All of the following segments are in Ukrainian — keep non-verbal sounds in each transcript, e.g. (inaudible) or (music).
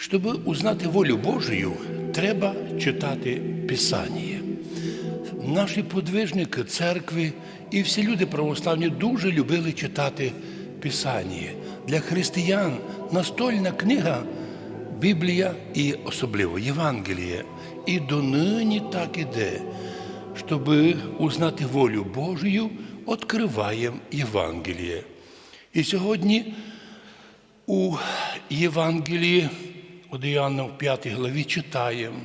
Щоб узнати волю Божию, треба читати Писання. Наші подвижники церкви і всі люди православні дуже любили читати Писання. Для християн настольна книга Біблія і особливо Євангеліє. І донині так іде. Щоб узнати волю Божию, відкриваємо Євангеліє. І сьогодні у Євангелії у Іоанна в 5 главі читаємо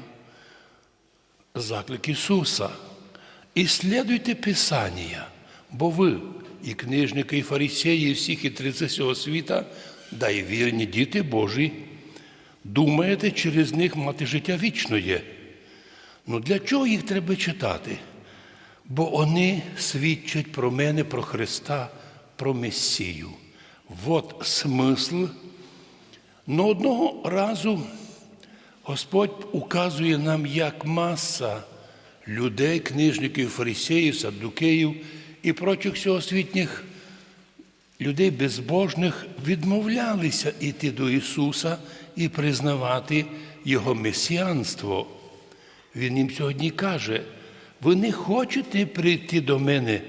заклик Ісуса. Іслідуйте Писання, бо ви, і книжники, і фарисеї, і всі хитриці цього світа, да й вірні діти Божі, думаєте через них мати життя вічне. Ну для чого їх треба читати? Бо вони свідчать про мене, про Христа, про Месію. От смисл. Но одного разу Господь указує нам, як маса людей, книжників, фарисеїв, саддукеїв і прочих всеосвітніх людей безбожних відмовлялися йти до Ісуса і признавати Його месіанство. Він їм сьогодні каже, ви не хочете прийти до мене,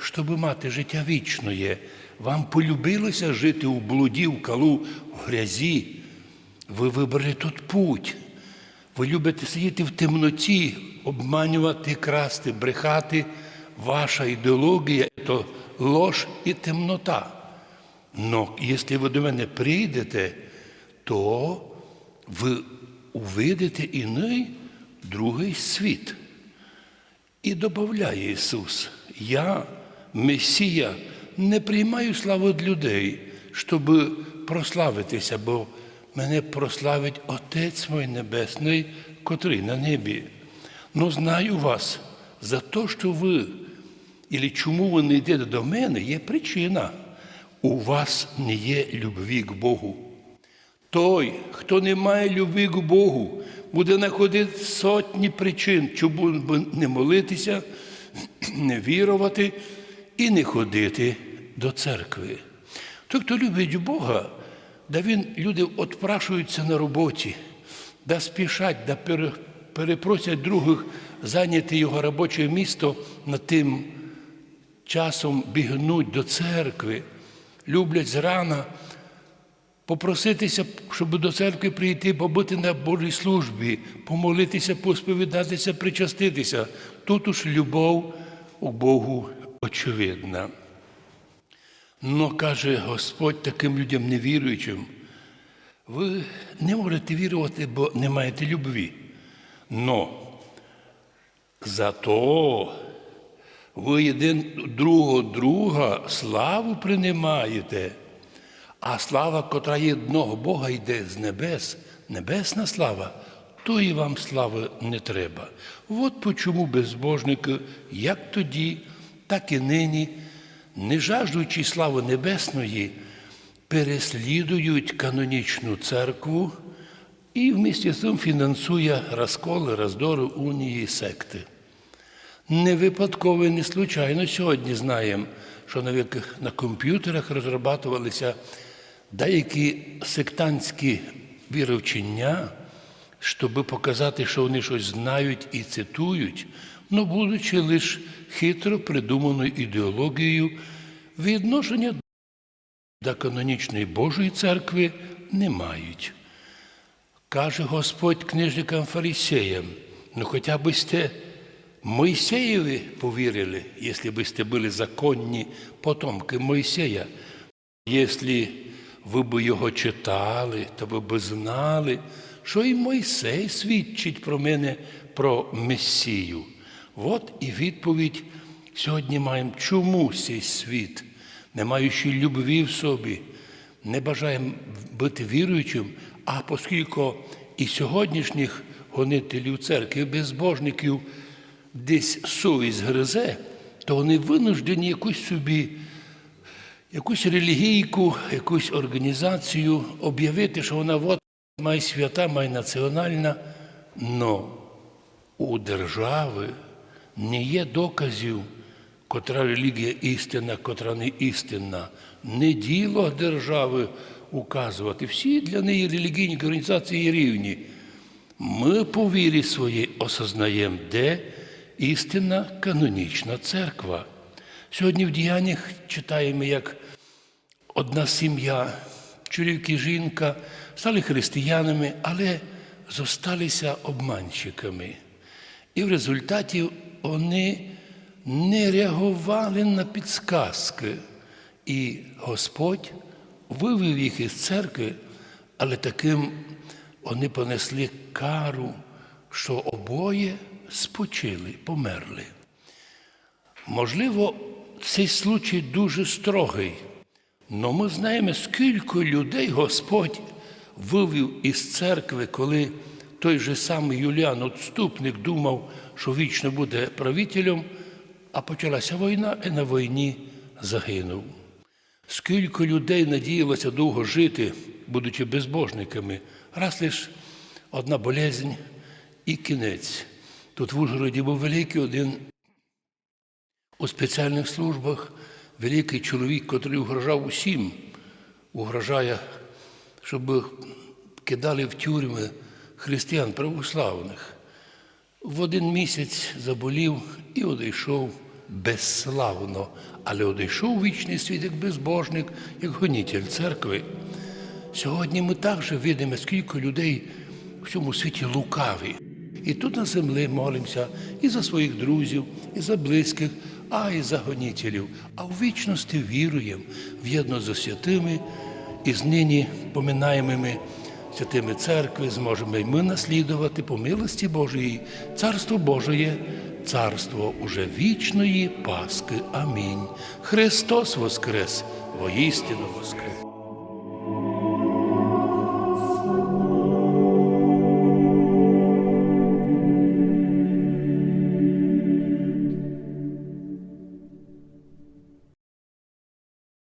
щоб мати життя вічне. Вам полюбилося жити у блуді, в калу, в грязі. Ви вибрали тут путь. Ви любите сидіти в темноті, обманювати, красти, брехати. Ваша ідеологія то лож і темнота. Но якщо ви до мене прийдете, то ви увидите іний другий світ. І додає Ісус, я, Месія, не приймаю славу від людей, щоб прославитися, бо мене прославить Отець мой Небесний, котрий на небі. Но знаю вас за те, що ви, і чому ви не йдете до мене, є причина. У вас не є любві к Богу. Той, хто не має любві к Богу, буде знаходити сотні причин, чому не молитися, (clears throat) не вірувати і не ходити до церкви. Той, хто любить Бога, да він люди відпрашуються на роботі, да спішать, да перепросять других зайняти його робоче місто над тим часом бігнуть до церкви, люблять зрана попроситися, щоб до церкви прийти, побути на Божій службі, помолитися, посповідатися, причаститися. Тут уж любов у Богу очевидна. Но каже Господь таким людям невіруючим, ви не можете вірувати, бо не маєте любві. Но зато ви один другого друга славу приймаєте, а слава, котра є одного Бога, йде з небес, небесна слава, то і вам слави не треба. От почому безбожники, як тоді, так і нині, не жаждуючи слави небесної, переслідують канонічну церкву і вмісті з цим фінансує розколи, роздори, унії, секти. Не випадково і не случайно сьогодні знаємо, що на комп'ютерах розроблювалися деякі сектантські віровчення, щоб показати, що вони щось знають і цитують, ну будучи лише хитро придуманою ідеологією, відношення до канонічної Божої церкви не мають. Каже Господь книжникам фарисеям, ну хоча б сте Моїсеєві повірили, якщо б сте були законні потомки Моїсея. Якщо ви б його читали, то ви б знали, що і Мойсей свідчить про мене, про Месію. От і відповідь сьогодні маємо, чому цей світ, не маючи любві в собі, не бажаємо бути віруючим, а оскільки і сьогоднішніх гонителів церкви, безбожників десь совість гризе, то вони винуждені якусь собі якусь релігійку, якусь організацію об'явити, що вона от має свята, має національна. Но у держави не є доказів, котра релігія істинна, котра не істинна. Не діло держави указувати. Всі для неї релігійні організації рівні. Ми по вірі своїй осознаємо, де істинна канонічна церква. Сьогодні в діяннях читаємо, як одна сім'я, чоловік і жінка стали християнами, але зосталися обманщиками. І в результаті вони не реагували на підсказки. І Господь вивів їх із церкви, але таким вони понесли кару, що обоє спочили, померли. Можливо, цей случай дуже строгий, але ми знаємо, скільки людей Господь вивів із церкви, коли той же самий Юліан, отступник, думав, що вічно буде правителем, а почалася війна і на війні загинув. Скільки людей надіялося довго жити, будучи безбожниками, раз лиш одна болезнь і кінець. Тут в Ужгороді був великий один у спеціальних службах, великий чоловік, котрий угрожав усім, угрожає, щоб кидали в тюрми християн православних. В один місяць заболів і одійшов безславно, але одійшов вічний світ як безбожник, як гонітель церкви. Сьогодні ми також видимо, скільки людей в цьому світі лукаві. І тут на землі молимося і за своїх друзів, і за близьких, а і за. А в вічності віруємо в'єдно з святими і з нині поминаємими святими церкви, зможемо й ми наслідувати по милості Божої, Царство Божоє, царство уже вічної Паски. Амінь. Христос Воскрес, воістину Воскрес.